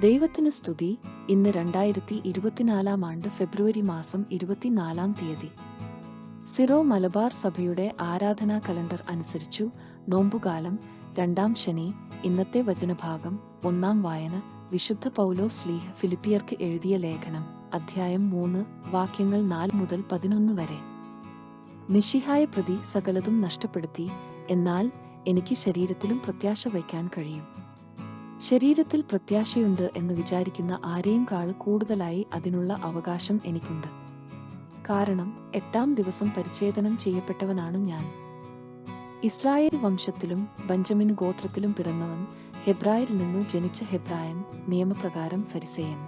ദൈവത്തിന് സ്തുതി. ഇന്ന് രണ്ടായിരത്തി ഇരുപത്തിനാലാം ആണ്ട് ഫെബ്രുവരി മാസം ഇരുപത്തിനാലാം തീയതി. സിറോ മലബാർ സഭയുടെ ആരാധനാ കലണ്ടർ അനുസരിച്ചു നോമ്പുകാലം രണ്ടാം ശനി ഇന്നത്തെ വചനഭാഗം ഒന്നാം വായന വിശുദ്ധ പൗലോ സ്ലീഹ് ഫിലിപ്പിയർക്ക് എഴുതിയ ലേഖനം അധ്യായം മൂന്ന് വാക്യങ്ങൾ നാല് മുതൽ പതിനൊന്ന് വരെ. മിഷിഹായ പ്രതി സകലതും നഷ്ടപ്പെടുത്തി എന്നാൽ എനിക്ക് ശരീരത്തിലും പ്രത്യാശ വയ്ക്കാൻ കഴിയും. ശരീരത്തിൽ പ്രത്യാശയുണ്ട് എന്ന് വിചാരിക്കുന്ന ആരെയും കാൾ കൂടുതലായി അതിനുള്ള അവകാശം എനിക്കുണ്ട്. കാരണം എട്ടാം ദിവസം പരിച്ഛേദനം ചെയ്യപ്പെട്ടവനാണ് ഞാൻ. ഇസ്രായേൽ വംശത്തിലും ബഞ്ചമിൻ ഗോത്രത്തിലും പിറന്നവൻ ഹെബ്രായിൽ നിന്നു ജനിച്ച ഹെബ്രായൻ നിയമപ്രകാരം ഫരിസേയൻ.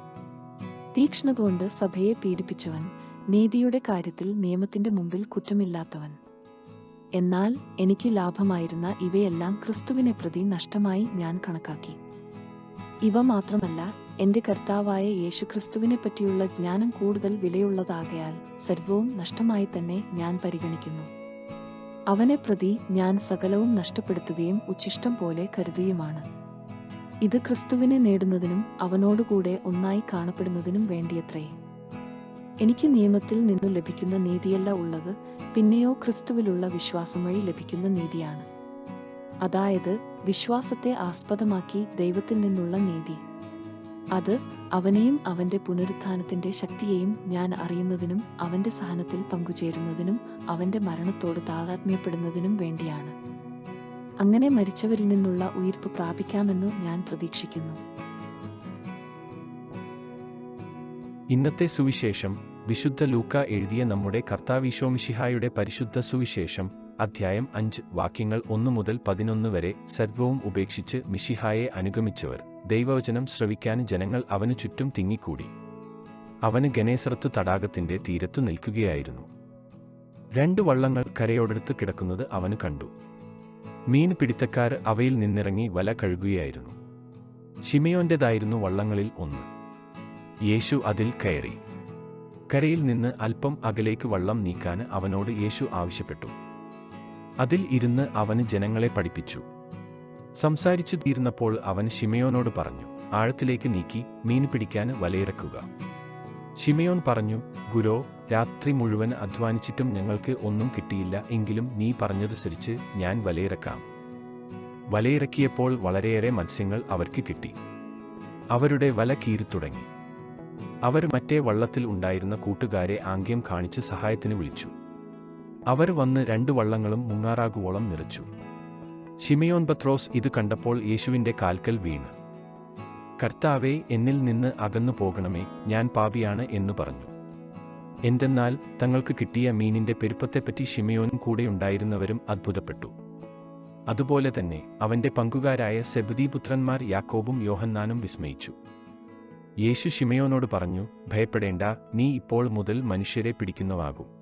തീക്ഷ്ണത കൊണ്ട് സഭയെ പീഡിപ്പിച്ചവൻ നീതിയുടെ കാര്യത്തിൽ നിയമത്തിന്റെ മുമ്പിൽ കുറ്റമില്ലാത്തവൻ. എന്നാൽ എനിക്ക് ലാഭമായിരുന്ന ഇവയെല്ലാം ക്രിസ്തുവിനെ പ്രതി നഷ്ടമായി ഞാൻ കണക്കാക്കി. ഇവ മാത്രമല്ല എന്റെ കർത്താവായ യേശുക്രിസ്തുവിനെ പറ്റിയുള്ള ജ്ഞാനം കൂടുതൽ വിലയുള്ളതാകയാൽ സർവവും നഷ്ടമായി തന്നെ ഞാൻ പരിഗണിക്കുന്നു. അവനെ പ്രതി ഞാൻ സകലവും നഷ്ടപ്പെടുത്തുകയും ഉച്ഛിഷ്ടം പോലെ കരുതുകയുമാണ് ഇത് ക്രിസ്തുവിനെ നേടുന്നതിനും അവനോടുകൂടെ ഒന്നായി കാണപ്പെടുന്നതിനും വേണ്ടിയത്രേ. എനിക്ക് നിയമത്തിൽ നിന്നു ലഭിക്കുന്ന നീതിയല്ല ഉള്ളത് പിന്നെയോ ക്രിസ്തുവിലുള്ള വിശ്വാസം വഴി ലഭിക്കുന്ന നീതിയാണ്. അതായത് വിശ്വാസത്തെ ആസ്പദമാക്കി ദൈവത്തിൽ നിന്നുള്ള നീതി. അത് അവനെയും അവന്റെ പുനരുത്ഥാനത്തിന്റെ ശക്തിയെയും ഞാൻ അറിയുന്നതിനും അവന്റെ സഹനത്തിൽ പങ്കുചേരുന്നതിനും അവന്റെ മരണത്തോട് താതാത്മ്യപ്പെടുന്നതിനും വേണ്ടിയാണ്. അങ്ങനെ മരിച്ചവരിൽ നിന്നുള്ള ഉയിർപ്പ് പ്രാപിക്കാമെന്നു ഞാൻ പ്രതീക്ഷിക്കുന്നു. ഇന്നത്തെ സുവിശേഷം വിശുദ്ധ ലൂക്ക എഴുതിയ നമ്മുടെ കർത്താവിശോമിഷിഹായുടെ പരിശുദ്ധ സുവിശേഷം. അധ്യായം അഞ്ച്. വാക്യങ്ങൾ ഒന്നു മുതൽ പതിനൊന്ന് വരെ സർവവും ഉപേക്ഷിച്ച് മിഷിഹായെ അനുഗമിച്ചവർ. ദൈവവചനം ശ്രവിക്കാൻ ജനങ്ങൾ അവനു ചുറ്റും തിങ്ങിക്കൂടി. അവന് ഗണേശ്വരത്ത് തടാകത്തിന്റെ തീരത്തു നിൽക്കുകയായിരുന്നു. രണ്ടു വള്ളങ്ങൾ കരയോടടുത്ത് കിടക്കുന്നത് അവന് കണ്ടു. മീൻ പിടിത്തക്കാർ അവയിൽ നിന്നിറങ്ങി വല കഴുകുകയായിരുന്നു. ഷിമയോന്റേതായിരുന്നു വള്ളങ്ങളിൽ ഒന്ന്. യേശു അതിൽ കയറി. കരയിൽ നിന്ന് അല്പം അകലേക്ക് വള്ളം നീക്കാൻ അവനോട് യേശു ആവശ്യപ്പെട്ടു. അതിൽ ഇരുന്ന് അവന് ജനങ്ങളെ പഠിപ്പിച്ചു. സംസാരിച്ചു തീർന്നപ്പോൾ അവൻ ഷിമയോനോട് പറഞ്ഞു ആഴത്തിലേക്ക് നീക്കി മീൻ പിടിക്കാൻ വലയിറക്കുക. ഷിമയോൻ പറഞ്ഞു ഗുരോ രാത്രി മുഴുവൻ അധ്വാനിച്ചിട്ടും ഞങ്ങൾക്ക് ഒന്നും കിട്ടിയില്ല എങ്കിലും നീ പറഞ്ഞതനുസരിച്ച് ഞാൻ വലയിറക്കാം. വലയിറക്കിയപ്പോൾ വളരെയേറെ മത്സ്യങ്ങൾ അവർക്ക് കിട്ടി. അവരുടെ വല കീറിത്തുടങ്ങി അവർ മറ്റേ വള്ളത്തിൽ ഉണ്ടായിരുന്ന കൂട്ടുകാരെ ആംഗ്യം കാണിച്ച് സഹായത്തിന് വിളിച്ചു. അവർ വന്ന് രണ്ടു വള്ളങ്ങളും മുങ്ങാറാകുവോളം നിറച്ചു. ഷിമയോൻ പത്രോസ് ഇത് കണ്ടപ്പോൾ യേശുവിന്റെ കാൽക്കൽ വീണ്. കർത്താവെ എന്നിൽ നിന്ന് അകന്നു പോകണമേ ഞാൻ പാപിയാണ് എന്നു പറഞ്ഞു. എന്തെന്നാൽ തങ്ങൾക്ക് കിട്ടിയ മീനിന്റെ പെരുപ്പത്തെപ്പറ്റി ഷിമയോനും കൂടെയുണ്ടായിരുന്നവരും അത്ഭുതപ്പെട്ടു. അതുപോലെ തന്നെ അവന്റെ പങ്കുകാരായ സെബദീപുത്രന്മാർ യാക്കോബും യോഹന്നാനും വിസ്മയിച്ചു. യേശു ഷിമയോനോട് പറഞ്ഞു ഭയപ്പെടേണ്ട നീ ഇപ്പോൾ മുതൽ മനുഷ്യരെ പിടിക്കുന്നവാകും.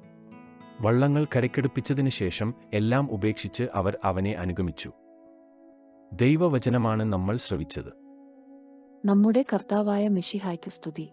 വള്ളങ്ങൾ കരക്കെടുപ്പിച്ചതിനു ശേഷം എല്ലാം ഉപേക്ഷിച്ച് അവർ അവനെ അനുഗമിച്ചു. ദൈവവചനമാണ് നമ്മൾ ശ്രവിച്ചത്. നമ്മുടെ കർത്താവായ മിഷിഹായ്ക്ക് സ്തുതി.